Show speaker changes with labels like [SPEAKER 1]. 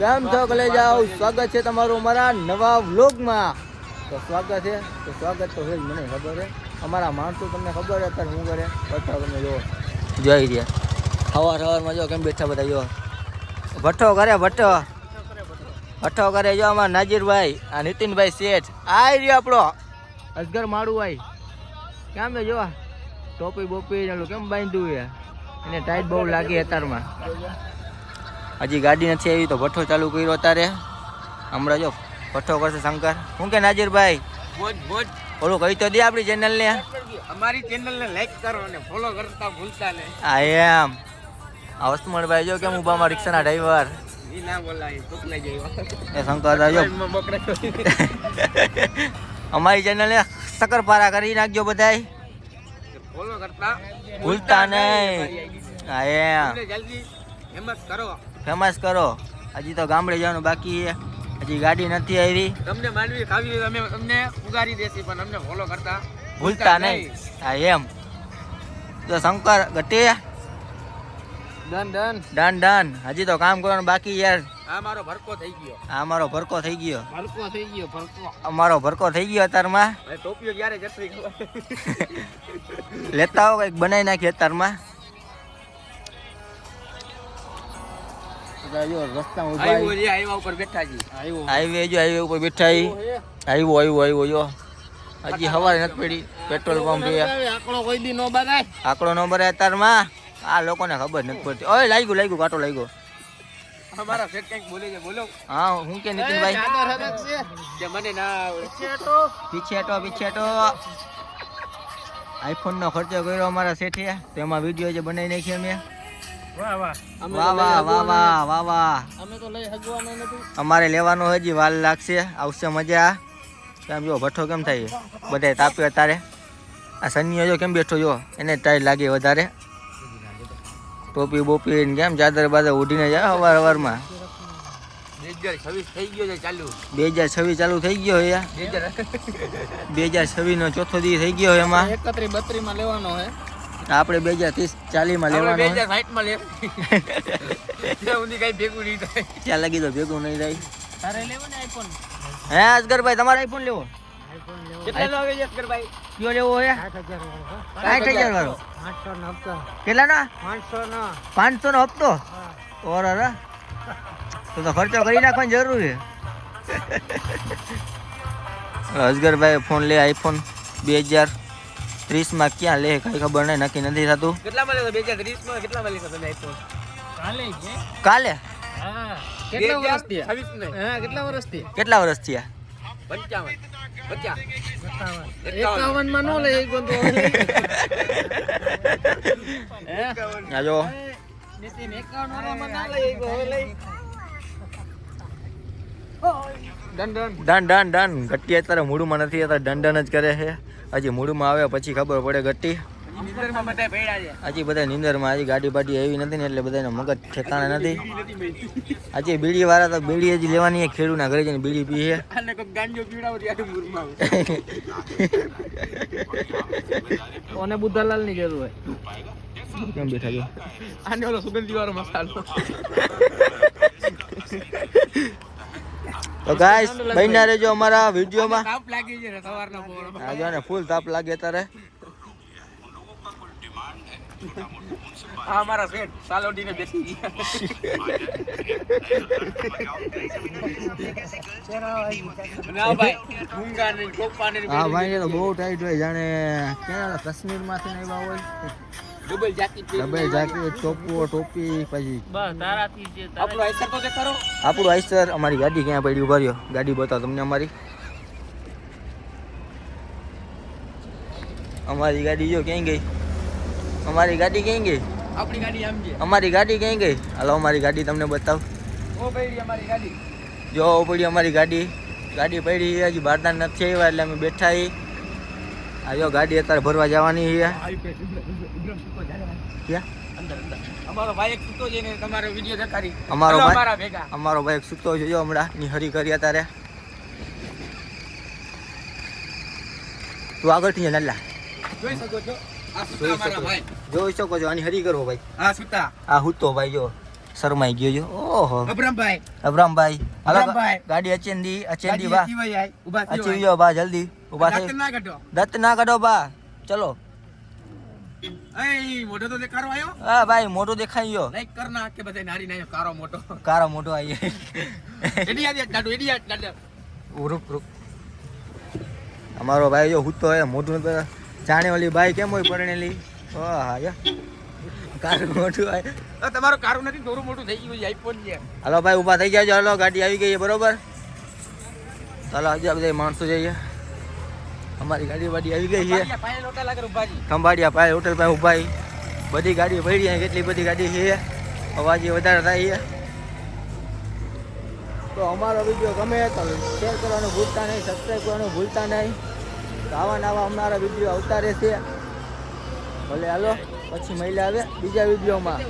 [SPEAKER 1] કેમ છો કલે જાઓ. સ્વાગત છે તમારું અમારા નવા વ્લોગમાં. તો સ્વાગત છે. તો સ્વાગત તો હોય મને ખબર છે. અમારા માણસો તમને ખબર અત્યારે શું કરે? બતાવો તમે જુઓ. જોઈ રહ્યા સવાર સવારમાં જો કેમ બેઠા બધા જો ભઠ્ઠો કરે, ભઠ્ઠો. ભઠ્ઠો કરે જો અમારા નાજીરભાઈ, આ નીતિનભાઈ શેઠ. આ રહ્યો આપણો. અસગર માળુભાઈ કેમ છે જોવા ટોપી બોપી કેમ બાંધ્યું એને ટાઈટ બહુ લાગી અત્યારમાં. હજી ગાડી નથી આવી તો ભઠ્ઠો ચાલુ કર્યો અત્યારે. હમણાં જો ભઠ્ઠો કરશે શંકર. શું કે નાજીરભાઈ? ઓલું કહી તો દે આપણી ચેનલને
[SPEAKER 2] અમારી ચેનલ ને લાઈક કરો અને ફોલો કરતા ભૂલતા નહીં.
[SPEAKER 1] આ એમ. આ વસ્તુમણભાઈ જો કેમ અમારા રિક્ષાના ડ્રાઈવર એ શંકર જો. અમારી ચેનલને શક્કરપારા કરી નાખજો બધાય.
[SPEAKER 2] ફોલો કરતા
[SPEAKER 1] ભૂલતા નહીં. હા એમ.
[SPEAKER 2] જલ્દી. હેમત કરો.
[SPEAKER 1] ફેમસ કરો. હજી તો ગામડે જવાનું બાકી છે. હજી ગાડી નથી આવી.
[SPEAKER 2] તમને માનવી ખાવી અમે તમને ઉગારી દેસી પણ અમને ફોલો કરતા
[SPEAKER 1] ભૂલતા નહીં. હા એમ. તો શંકર ગટી
[SPEAKER 2] ડન ડન.
[SPEAKER 1] Done done. હજી તો કામ કરવાનું બાકી યાર.
[SPEAKER 2] આ મારો ભરકો થઈ ગયો.
[SPEAKER 1] આ અમારો ભરકો થઈ ગયો.
[SPEAKER 2] ભરકો થઈ ગયો ભરકો.
[SPEAKER 1] અમારો ભરકો થઈ ગયો અત્યારમાં.
[SPEAKER 2] ટોપીઓ ક્યારે જશે
[SPEAKER 1] લેતા આવો કંઈક બનાવી નાખીએ અત્યારમાં.
[SPEAKER 2] આવ્યો છે આવ્યા ઉપર બેઠા છી. આવ્યો
[SPEAKER 1] હાઈવે જો હાઈવે ઉપર બેઠા. આવ્યો આવ્યો આવ્યો જો. હજી સવારે નથી પડી. પેટ્રોલ પંપ આકડો
[SPEAKER 2] આંકડો કોઈ દી નો બગાય.
[SPEAKER 1] આંકડો નંબર અત્યારમાં આ લોકોને ખબર નથી પડતી. ઓય લાગ્યું લાગ્યું કાટો લાગ્યો.
[SPEAKER 2] અમારા ફેટ કંઈક બોલે છે બોલો.
[SPEAKER 1] હા હું કે નીતિનભાઈ?
[SPEAKER 2] કે મને ના
[SPEAKER 1] પીછેટો. પીછેટો આઈફોન નો ખર્ચો કર્યો અમારા શેઠે. તો એમાં વીડિયો જે બનાવી નાખ્યો અમે. અમારે લેવાનું હજી વાલ લાગશે. આવશે મજા. કેમ જો ભઠ્ઠો કેમ થાય? બધા તાપ્યો અત્યારે. આ સન્નીઓ જો કેમ બેઠો જો? એને ટાઈટ લાગે વધારે. ટોપી બોપી કેમ ચાદર બાદર ઉડીને જાય અવાર અવારમાં
[SPEAKER 2] બે હજાર છવ્વીસ થઈ ગયો છે ચાલુ.
[SPEAKER 1] બે હજાર છવ્વીસ ચાલુ થઈ ગયો છે
[SPEAKER 2] બે હજાર.
[SPEAKER 1] છવ્વીસ નો ચોથો દી થઈ ગયો એમાં.
[SPEAKER 2] એકત્રીસ બત્રીસમાં લેવાનો હે
[SPEAKER 1] આપણે બે હજાર ત્રીસ ચાલીસમાં
[SPEAKER 2] લેવાનું બે હજાર સાઠમાં લે ત્યાં સુધી કઈ ભેગું નહીં થાય.
[SPEAKER 1] ત્યાં લગી તો ભેગું નહીં થાય.
[SPEAKER 2] તારે લેવો ને આઈફોન
[SPEAKER 1] હે અસગરભાઈ તમારે આઈફોન લેવો?
[SPEAKER 2] કેટલા નો
[SPEAKER 1] કયો લેવો હે? સાઠ હજાર વાળો
[SPEAKER 2] આઠસો નો હપ્તો. પાંચસો નો.
[SPEAKER 1] પાંચસો નો હપ્તો? ઓર તો તો ખર્ચો કરી નાખવાની જરૂર છે. અસગરભાઈ ફોન લે આઈફોન બે હજાર. ત્રીસમાં ક્યાં લે કઈ ખબર નહીં નક્કી નથી થતું.
[SPEAKER 2] કેટલા માં લેશો બે હજાર ત્રીસ કેટલા માં તમે આઈફોન કાલે
[SPEAKER 1] કાલે?
[SPEAKER 2] કેટલા વર્ષથી હા કેટલા વર્ષથી
[SPEAKER 1] કેટલા વર્ષ થયા?
[SPEAKER 2] પંચાવન. પચાસ એકાવન. માં નો લે એક બંધો નીતિન એકાવન વાળા ના લે એક હવે done done.
[SPEAKER 1] Done done done. Gatti અત્યારે મૂળમાં નથી અત્યારે ડન ડન જ કરે છે. હજી મૂળમાં આવે પછી ખબર પડે ગટ્ટી હજી બધા નીંદરમાં હજી ગાડી બાડી એવી નથી ને એટલે બધાને મગજ ઠેકાણા નથી. હજી બીડી વાળા તો બીડી હજી લેવાની ખેડૂના ઘરે જઈને બીડી
[SPEAKER 2] પીએ. કોને બુદ્ધાલાલની જરૂર હોય.
[SPEAKER 1] કેમ બેઠા છો?
[SPEAKER 2] આને ઓલો સુગંધી વાળો મસાલો.
[SPEAKER 1] તો ગાઈસ બન્યા રહેજો અમારા વિડીયોમાં.
[SPEAKER 2] તાપ લાગી છે સવારના પોરમાં.
[SPEAKER 1] આ જો ને ફૂલ તાપ લાગે તારે.
[SPEAKER 2] આ અમારા શેઠ સાલોડીને બેસી ગયા. ભાઈ મૂંગા ને કોપા ને
[SPEAKER 1] હા ભાઈ એ તો બહુ ટાઈટ હોય જાણે ક્યાં કાશ્મીરમાંથી આવ્યા હોય.
[SPEAKER 2] ડબલ જાકેટ
[SPEAKER 1] ડબલ જાકેટ ટોપો ટોપી પછી
[SPEAKER 2] બસ તારાથી જે આપણો આઈસર તો દેખાડો
[SPEAKER 1] આપણો આઈસર અમારી ગાડી ક્યાં પડી ઊભા રહ્યો? ગાડી બતાવો તમને અમારી. અમારી ગાડી જો ક્યાં ગઈ? અમારી ગાડી ક્યાં ગઈ?
[SPEAKER 2] આપણી ગાડી આમ છે.
[SPEAKER 1] અમારી ગાડી ક્યાં ગઈ? હાલો અમારી ગાડી તમને બતાવ.
[SPEAKER 2] ઓ ભાઈ અમારી ગાડી.
[SPEAKER 1] જો પડી અમારી ગાડી. ગાડી પડી હજી બારદાન નથી આવ્યા એટલે અમે બેઠા આ જો ગાડી અત્યારે ભરવા જવાની છે.
[SPEAKER 2] અમારો ભાઈ એક સૂતો છે ને તમારો વિડિયો દેખાડી.
[SPEAKER 1] અમારો ભાઈ-
[SPEAKER 2] અમારો
[SPEAKER 1] ભાઈ એક સૂતો છે જો હમણાં. ની હરી કરી તારે તું આગળથી નલ્લા
[SPEAKER 2] જોઈ શકો છો
[SPEAKER 1] જોઈ શકો. આની હરી કરો ભાઈ.
[SPEAKER 2] આ સુતા
[SPEAKER 1] આ હૂતો ભાઈ જો. શરમાઈ ગયો છો ઓહો.
[SPEAKER 2] અબ્રમભાઈ
[SPEAKER 1] અબ્રામભાઈ હાલો
[SPEAKER 2] અબ્રામભાઈ.
[SPEAKER 1] ગાડી અચેન્દી અચેન્દી બા.
[SPEAKER 2] એથી વહી આય, ઊભા થયો
[SPEAKER 1] અચી
[SPEAKER 2] આય.
[SPEAKER 1] ગયો બા જલ્દી.
[SPEAKER 2] દાંત
[SPEAKER 1] થઈ. દત્ત ના કાઢો બા. ચલો.
[SPEAKER 2] મોઢો તો દેખાડો આયો.
[SPEAKER 1] હા ભાઈ મોટો દેખાઈ ગયો.
[SPEAKER 2] લાઈક કર ના કે બધાય નારી નાયો કારો મોટો.
[SPEAKER 1] કારો મોટો આવી
[SPEAKER 2] એડી યાદ યાદ, દાદુ, એડી યાદ,
[SPEAKER 1] રૂક રૂક. અમારો ભાઈ જો હું તો મોટું તો જાણે ઓલી બાઈ કેમ હોય પરણેલી? હા યા. કારું મોટું આય.
[SPEAKER 2] આ તમારું કારું નથી થોડું મોટું થઈ ગયું છે આઈફોન છે.
[SPEAKER 1] હાલો ભાઈ ઊભા થઈ ગયા છો. હાલો ગાડી આવી ગઈ છે બરોબર? ચાલો હજી બધા માણસો જઈએ. અમારી ગાડી વાડી આવી ગઈ છે. ખંભાળિયા પાસે હોટલ પાસે ઉભાઈ બધી ગાડીઓ પડી છે કેટલી બધી ગાડી છે. અવાજ વધારે થાય છે. તો અમારો વીડિયો ગમે તો શેર કરવાનું ભૂલતા નહીં સબસ્ક્રાઈબ કરવાનું ભૂલતા નહીં. તો આવા નવા અમારા વીડિયો આવતા રહેશે. ભલે હાલો પછી મહિલા આવે બીજા વિડીયોમાં.